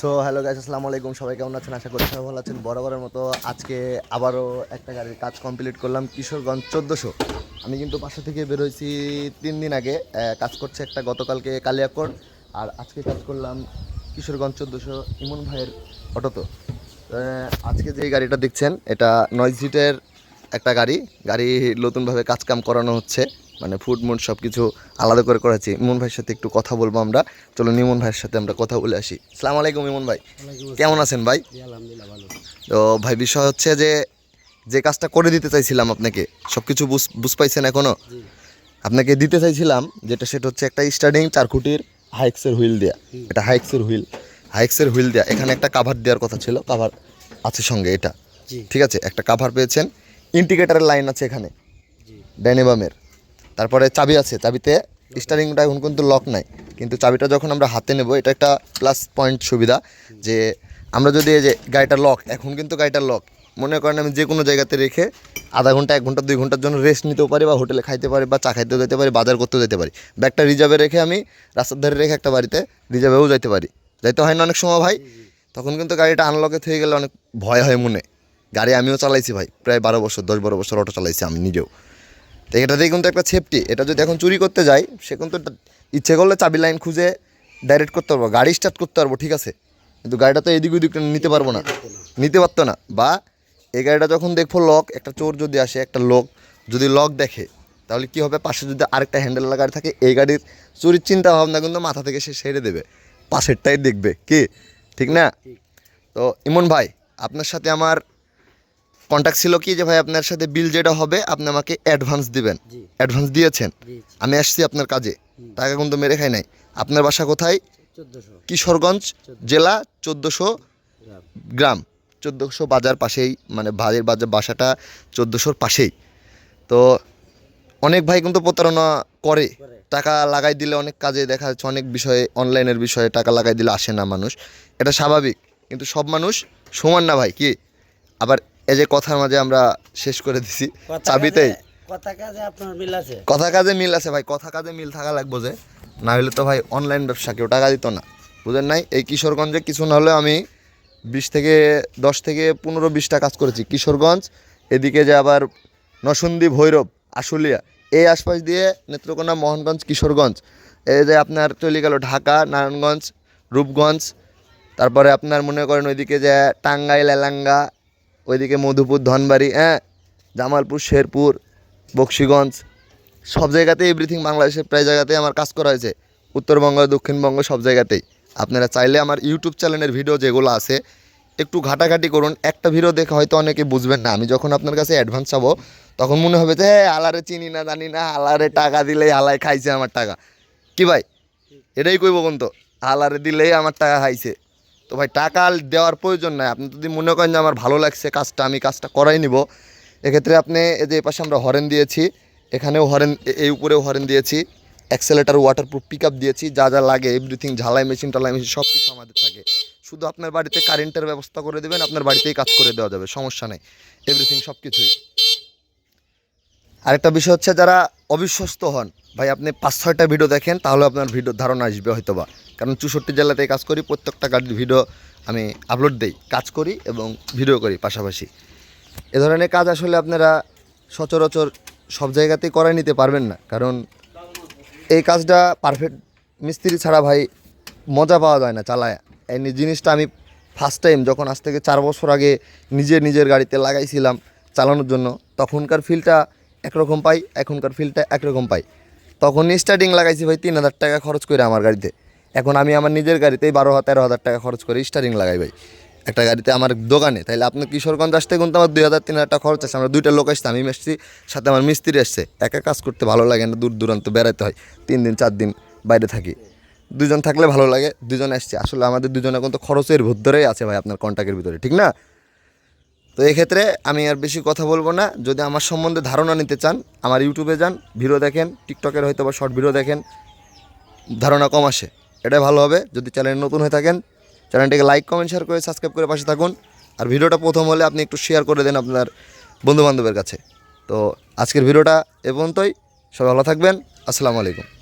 So hello guys আসসালামু আলাইকুম। সবাই কেমন আছেন? আশা করি সবাই ভালো আছেন। বরাবরের মতো আজকে আবারও একটা গাড়ির কাজ কমপ্লিট করলাম কিশোরগঞ্জ চোদ্দোশো। আমি কিন্তু বাসা থেকে বেরোইছি তিন দিন আগে। কাজ করছে একটা গতকালকে কালিয়াকোট। আর আজকে কাজ করলাম কিশোরগঞ্জ চোদ্দোশো ইমন ভাইয়ের অটোতো। আহ, আজকে যে গাড়িটা দেখছেন এটা নয় সিটের একটা গাড়ি। গাড়ি নতুনভাবে কাজকাম করানো হচ্ছে। মানে ফুড মুড সব কিছু আলাদা করে করেছি ইমন ভাইয়ের সাথে একটু কথা বলব আমরা। চলো ইমন ভাইয়ের সাথে আমরা কথা বলে আসি। সালাম আলাইকুম ইমন ভাই। কেমন আছেন ভাই? তো ভাই বিষয় হচ্ছে যে যে কাজটা করে দিতে চাইছিলাম আপনাকে সব কিছু বুঝ বুঝ পাইছেন এখনও? জি। আপনাকে দিতে চাইছিলাম যেটা সেটা হচ্ছে একটা স্টার্টিং চার খুঁটির হাইক্সের হুইল দেয়া এটা হাইক্সের হুইল হাইক্সের হুইল দেয়া। এখানে একটা কাভার দেওয়ার কথা ছিল। কাভার আছে সঙ্গে এটা। ঠিক আছে? একটা কাভার পেয়েছেন। ইন্ডিকেটারের লাইন আছে এখানে। ডাইনেবামের তারপরে চাবি আছে, চাবিতে স্টারিংটা এখন কিন্তু লক নাই। কিন্তু চাবিটা যখন আমরা হাতে নেব, এটা একটা প্লাস পয়েন্ট সুবিধা যে আমরা যদি এই যে গাড়িটা লক এখন কিন্তু গাড়িটা লক মনে করেন আমি যে কোনো জায়গাতে রেখে আধা ঘণ্টা, এক ঘণ্টা, দুই ঘণ্টার জন্য রেস্ট নিতেও পারি বা হোটেলে খাইতে পারি বা চা খাইতেও যেতে পারি, বাজার করতেও যেতে পারি। ব্যাগটা রিজার্ভে রেখে আমি রাস্তার ধারে রেখে একটা বাড়িতে রিজার্ভেও যেতে পারি। যাইতে হয় না অনেক সময় ভাই, তখন কিন্তু গাড়িটা আনলকে থেকে গেলে অনেক ভয় হয় মনে। গাড়ি আমিও চালাইছি ভাই, প্রায় বারো বছর, দশ বারো বছর অটো চালাইছি আমি নিজেও। তো এটাতেই কিন্তু একটা সেফটি এটা যদি এখন চুরি করতে যাই সে কিন্তু ইচ্ছে করলে চাবি লাইন খুঁজে ডাইরেক্ট করতে পারব গাড়ি স্টার্ট করতে পারব ঠিক আছে? কিন্তু গাড়িটা তো এদিক ওদিক নিতে পারব না। নিতে পারতো না। বা এই গাড়িটা যখন দেখব লক একটা চোর যদি আসে একটা লোক যদি লক দেখে তাহলে কি হবে? পাশে যদি আরেকটা হ্যান্ডেল গাড়ি থাকে এই গাড়ির চুরির চিন্তা ভাবনা কিন্তু মাথা থেকে সে সেরে দেবে। পাশেরটাই দেখবে। কি? ঠিক না? তো ইমন ভাই আপনার সাথে আমার কন্ট্যাক্ট ছিল কি যে ভাই আপনার সাথে বিল যেটা হবে আপনি আমাকে অ্যাডভান্স দিবেন। অ্যাডভান্স দিয়েছেন। আমি আসছি আপনার কাজে। টাকা কিন্তু মেরে খাই নাই। আপনার বাসা কোথায়? কিশোরগঞ্জ জেলা চোদ্দোশো গ্রাম। চোদ্দোশো বাজার পাশেই মানে ভাইয়ের বাজার বাসাটা চোদ্দোশোর পাশেই। তো অনেক ভাই কিন্তু প্রতারণা করে। করে। টাকা লাগাই দিলে অনেক কাজে দেখা যাচ্ছে অনেক বিষয়ে অনলাইনের বিষয়ে টাকা লাগাই দিলে আসে না মানুষ। এটা স্বাভাবিক। কিন্তু সব মানুষ সমান না ভাই কি? আবার এই যে কথার মাঝে আমরা শেষ করে দিছি। চাবিতেই। কথা কাজে আপনার মিল আছে? কথা কাজে মিল আছে ভাই কথা কাজে মিল থাকা লাগবো যে। না হলে তো ভাই অনলাইন ব্যবসা কেউ টাকা দিত না। বুঝেন নাই? এই কিশোরগঞ্জে কিছু না হলেও আমি বিশ থেকে দশ থেকে পনেরো বিশটা কাজ করেছি। কিশোরগঞ্জ এদিকে যে আবার নসন্দী ভৈরব আশুলিয়া এই আশপাশ দিয়ে নেত্রকোনা মোহনগঞ্জ কিশোরগঞ্জ। এই যে আপনার চলে গেল ঢাকা নারায়ণগঞ্জ রূপগঞ্জ তারপরে আপনার মনে করেন ওইদিকে যে টাঙ্গাইল এলাঙ্গা ওইদিকে মধুপুর, ধনবাড়ি হ্যাঁ জামালপুর, শেরপুর, বক্সিগঞ্জ, সব জায়গাতেই এভরিথিং বাংলাদেশের প্রায় জায়গাতেই আমার কাজ করা হয়েছে। উত্তরবঙ্গ, দক্ষিণবঙ্গ সব জায়গাতেই। আপনারা চাইলে আমার ইউটিউব চ্যানেলের ভিডিও যেগুলো আছে, একটু ঘাটাঘাটি করুন। একটা ভিডিও দেখে হয়তো অনেকে বুঝবেন না। আমি যখন আপনার কাছে অ্যাডভান্স চাবো, তখন মনে হবে যে হ্যাঁ আলারে চিনি না, জানি না, আলারে টাকা দিলেই আলায় খাইছে আমার টাকা। কি ভাই? এটাই কইব কিন্তু আলারে দিলেই আমার টাকা খাইছে। তো ভাই, টাকা দেওয়ার প্রয়োজন নাই। আপনি যদি মনে করেন যে আমার ভালো লাগছে কাজটা, আমি কাজটা করাই নিব। এক্ষেত্রে আপনি এই যে পাশে আমরা হরেন দিয়েছি, এখানেও হরেন এই উপরেও হরেন দিয়েছি। অ্যাক্সেলেটার ওয়াটারপ্রুফ পিক দিয়েছি, যা যা লাগে এভরিথিং ঝালাই মেশিন টালাই মেশিন সব কিছু আমাদের থাকে। শুধু আপনার বাড়িতে কারেন্টের ব্যবস্থা করে দেবেন, আপনার বাড়িতেই কাজ করে দেওয়া যাবে, সমস্যা নেই। এভরিথিং সব কিছুই আরেকটা বিষয় হচ্ছে যারা অবিশ্বস্ত হন। ভাই, আপনি পাঁচ, ছয়টা ভিডিও দেখেন, তাহলে আপনার ভিডিও ধারণা আসবে হয়তো বা কারণ চৌষট্টি জেলাতে কাজ করি, প্রত্যেকটা গাড়ির ভিডিও আমি আপলোড দেই, কাজ করি এবং ভিডিও করি পাশাপাশি। এ ধরনের কাজ আসলে আপনারা সচরাচর সব জায়গাতেই করাই নিতে পারবেন না। কারণ এই কাজটা পারফেক্ট মিস্ত্রি ছাড়া ভাই মজা পাওয়া যায় না চালায়। এই জিনিসটা আমি ফার্স্ট টাইম যখন আজ থেকে চার বছর আগে নিজে নিজের গাড়িতে লাগাইছিলাম চালানোর জন্য, তখনকার ফিলটা একরকম পাই, এখনকার ফিলটা একরকম পাই। তখন স্টার্টিং লাগাইছি ভাই তিন হাজার টাকা খরচ করে আমার গাড়িতে। এখন আমি আমার নিজের গাড়িতেই বারো তেরো হাজার টাকা খরচ করে স্টার্টিং লাগাই ভাই। একটা গাড়িতে আমার দোকানে, তাইলে আপনি কিশোরগঞ্জ আসতে কিন্তু আমার দুই হাজার, তিন হাজার টাকা খরচ আছে। আমরা দুইটা লোক আসছে, আমি এসছি সাথে আমার মিস্ত্রি আসছে। একা কাজ করতে ভালো লাগে না, দূর দূরান্ত বেড়াতে হয়। তিন দিন, চার দিন বাইরে থাকি। দুজন থাকলে ভালো লাগে, দুজন আসছে। আসলে আমাদের দুজনে কিন্তু খরচের ভিতরেই আছে ভাই আপনার কন্ট্যাক্টের ভিতরে, ঠিক না? তো এক্ষেত্রে আমি আর বেশি কথা বলব না। যদি আমার সম্বন্ধে ধারণা নিতে চান, আমার ইউটিউবে যান ভিডিও দেখেন টিকটকের হয়তো বা শর্ট ভিডিও দেখেন, ধারণা কম আসে, এটাই ভালো হবে। যদি চ্যানেল নতুন হয়ে থাকেন চ্যানেলটিকে লাইক কমেন্ট শেয়ার করে সাবস্ক্রাইব করে পাশে থাকুন। আর ভিডিওটা প্রথম হলে আপনি একটু শেয়ার করে দেন আপনার বন্ধুবান্ধবের কাছে। তো আজকের ভিডিওটা এ পর্যন্তই। সবাই ভালো থাকবেন। আসসালামু আলাইকুম।